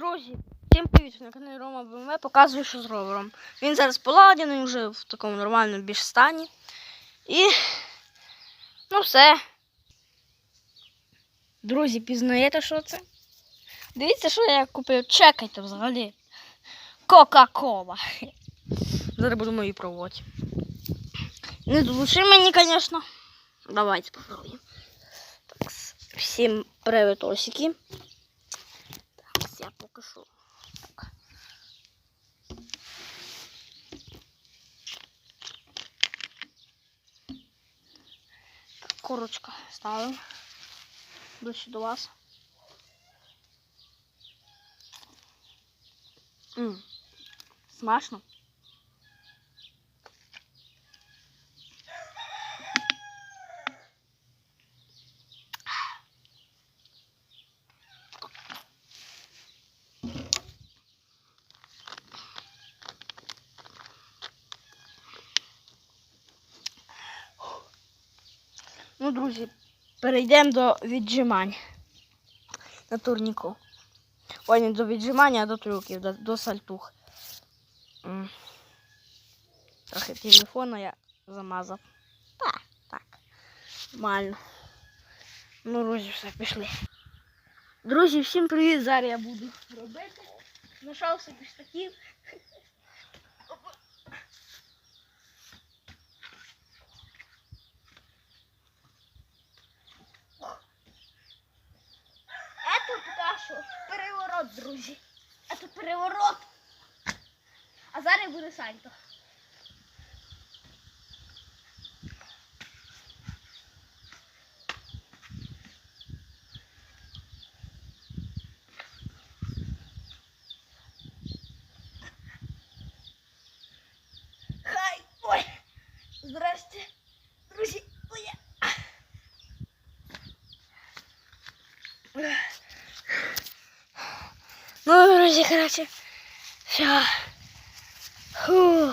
Друзі, всім привіт на каналі Рома БМВ. Показую, що з ровером. Він зараз поладений, вже в такому нормальному більш стані. І ну все. Друзі, пізнаєте, що це? Дивіться, що я купив. Чекайте взагалі. Кока-кола. Зараз будемо її пробувати. Не долучи мені, звісно. Давайте попробуємо. Так, всім привіт, осіки. Так, я поки що. Так. Так, корочка ставимо. Ближче до вас. М, Смачно. Ну, друзі, перейдемо до віджимань на турніку. Ой, не до віджимання, а до трюків, до, до сальтух. Трохи телефона я замазав. Так, так. Нормально. Ну, друзі, все, пішли. Друзі, всім привіт! Зараз я буду робити. Знайшов собі. Переворот, друзі. Это переворот. А зараз буде сальто. Хай! Ой! Здрасте, друзі! Ой! Ну, друзі, коротше. Все. Фу.